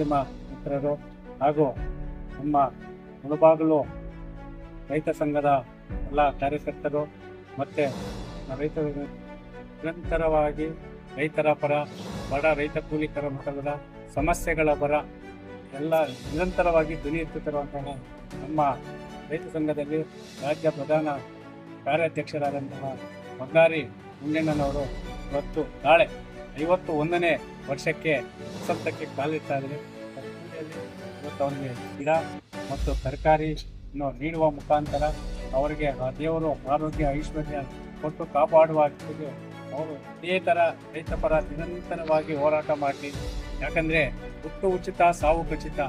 ಮಾಧ್ಯಮ ಮಿತ್ರರು ಹಾಗೂ ನಮ್ಮ ಮುಳುಬಾಗಲು ರೈತ ಸಂಘದ ಎಲ್ಲ ಕಾರ್ಯಕರ್ತರು ಮತ್ತು ರೈತರು ನಿರಂತರವಾಗಿ ರೈತರ ಪರ, ಬಡ ರೈತ ಕೂಲಿಕರ ಮಟ್ಟದ ಸಮಸ್ಯೆಗಳ ಪರ ಎಲ್ಲ ನಿರಂತರವಾಗಿ ಧ್ವನಿ ಎತ್ತುತ್ತಿರುವಂತಹ ನಮ್ಮ ರೈತ ಸಂಘದಲ್ಲಿ ರಾಜ್ಯ ಪ್ರಧಾನ ಕಾರ್ಯಾಧ್ಯಕ್ಷರಾದಂತಹ ಬಂಗಾರಿ ಮುಂಡಣ್ಣನವರು ಇವತ್ತು ನಾಳೆ ಐವತ್ತು ಒಂದನೇ ವರ್ಷಕ್ಕೆ ವಸಂತಕ್ಕೆ ಕಾಲಿಡ್ತಾ ಇದ್ದಾರೆ. ಇವತ್ತು ಅವರಿಗೆ ಗಿಡ ಮತ್ತು ತರಕಾರಿ ನೀಡುವ ಮುಖಾಂತರ ಅವರಿಗೆ ಆ ದೇವರು ಆರೋಗ್ಯ, ಐಶ್ವರ್ಯ ಕೊಟ್ಟು ಕಾಪಾಡುವ ಅವರು ಇದೇ ಥರ ರೈತಪರ ನಿರಂತರವಾಗಿ ಹೋರಾಟ ಮಾಡಿ, ಯಾಕಂದರೆ ಹುಟ್ಟು ಉಚಿತ, ಸಾವು ಖಚಿತ.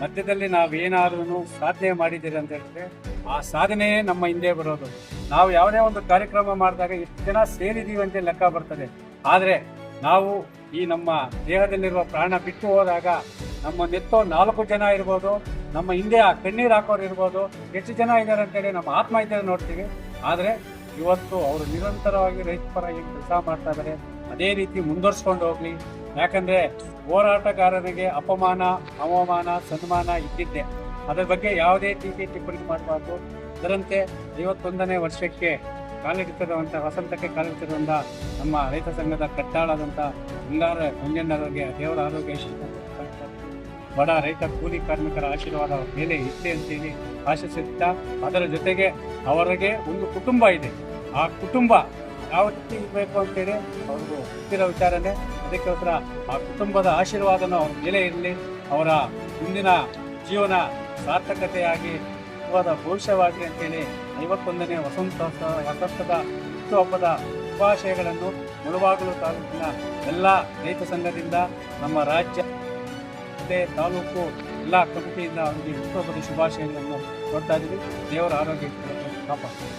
ಮಧ್ಯದಲ್ಲಿ ನಾವೇನಾದ್ರೂ ಸಾಧನೆ ಮಾಡಿದ್ದೀರಿ ಅಂತ ಹೇಳಿದ್ರೆ ಆ ಸಾಧನೆಯೇ ನಮ್ಮ ಹಿಂದೆ ಬರೋದು. ನಾವು ಯಾವುದೇ ಒಂದು ಕಾರ್ಯಕ್ರಮ ಮಾಡಿದಾಗ ಎಷ್ಟು ಜನ ಸೇರಿದ್ದೀವಿ ಅಂತ ಲೆಕ್ಕ ಬರ್ತದೆ. ಆದರೆ ನಾವು ಈ ನಮ್ಮ ದೇಹದಲ್ಲಿರುವ ಪ್ರಾಣ ಬಿಟ್ಟು ಹೋದಾಗ ನಮ್ಮ ನೆತ್ತೋ ನಾಲ್ಕು ಜನ ಇರ್ಬೋದು, ನಮ್ಮ ಹಿಂದೆ ಆ ಕಣ್ಣೀರು ಹಾಕೋರು ಇರ್ಬೋದು, ಎಷ್ಟು ಜನ ಇದ್ದಾರೆ ಅಂತೇಳಿ ನಮ್ಮ ಆತ್ಮ ಇದ್ದಾರೆ ನೋಡ್ತೀವಿ. ಆದರೆ ಇವತ್ತು ಅವರು ನಿರಂತರವಾಗಿ ರೈತ ಪರ ಕೆಲಸ ಮಾಡ್ತಾ ಇದ್ದಾರೆ ಅದೇ ರೀತಿ ಮುಂದುವರ್ಸ್ಕೊಂಡು ಹೋಗಲಿ. ಯಾಕಂದ್ರೆ ಹೋರಾಟಗಾರರಿಗೆ ಅಪಮಾನ, ಅವಮಾನ, ಸನ್ಮಾನ ಇದ್ದಿದ್ದೆ. ಅದರ ಬಗ್ಗೆ ಯಾವುದೇ ಟೀಕೆ ಟಿಪ್ಪಣಿ ಮಾಡಬಾರ್ದು. ಅದರಂತೆ ಐವತ್ತೊಂದನೇ ವರ್ಷಕ್ಕೆ ಕಾಲಿಡುತ್ತಿರುವಂಥ ವಸಂತಕ್ಕೆ ಕಾಲಿಡುತ್ತಿರುವಂಥ ನಮ್ಮ ರೈತ ಸಂಘದ ಕಟ್ಟಾಳಾದಂಥ ಬಂಗಾರ ಮಂಜಣ್ಣವರಿಗೆ ದೇವರ ಆರೋಗ್ಯ ಬಡ ರೈತ ಕೂಲಿ ಕಾರ್ಮಿಕರ ಆಶೀರ್ವಾದ ಮೇಲೆ ಇತ್ತೆ ಅಂತೇಳಿ ಆಶಿಸುತ್ತಾ ಅದರ ಜೊತೆಗೆ ಅವರಿಗೆ ಒಂದು ಕುಟುಂಬ ಇದೆ. ಆ ಕುಟುಂಬ ಯಾವ ರೀತಿ ಇರಬೇಕು ಅಂತೇಳಿ ಅವ್ರಿಗೂ ಗೊತ್ತಿರೋ ವಿಚಾರನೆ. ಅದಕ್ಕೋಸ್ಕರ ಆ ಕುಟುಂಬದ ಆಶೀರ್ವಾದನ ಅವ್ರ ಮೇಲೆ ಇರಲಿ. ಅವರ ಮುಂದಿನ ಜೀವನ ಸಾರ್ಥಕತೆಯಾಗಿ ಸುಖವಾದ ಭವಿಷ್ಯವಾಗಲಿ ಅಂತೇಳಿ ಐವತ್ತೊಂದನೇ ವಸಂತೋತ್ಸವ ವಸಂತದ ಹುಟ್ಟುಹಬ್ಬದ ಶುಭಾಶಯಗಳನ್ನು ಮುಳುವಾಗಲು ತಾಲೂಕಿನ ಎಲ್ಲ ರೈತ ಸಂಘದಿಂದ ನಮ್ಮ ರಾಜ್ಯ ತಾಲೂಕು ಎಲ್ಲ ಕಮಿಟಿಯಿಂದ ಅವರಿಗೆ ಹುಟ್ಟುಹಬ್ಬದ ಶುಭಾಶಯಗಳನ್ನು ಕೊಡ್ತಾ ಇದ್ದೀವಿ. ದೇವರ ಆರೋಗ್ಯ ಕಾಪಾಡ್ತೀವಿ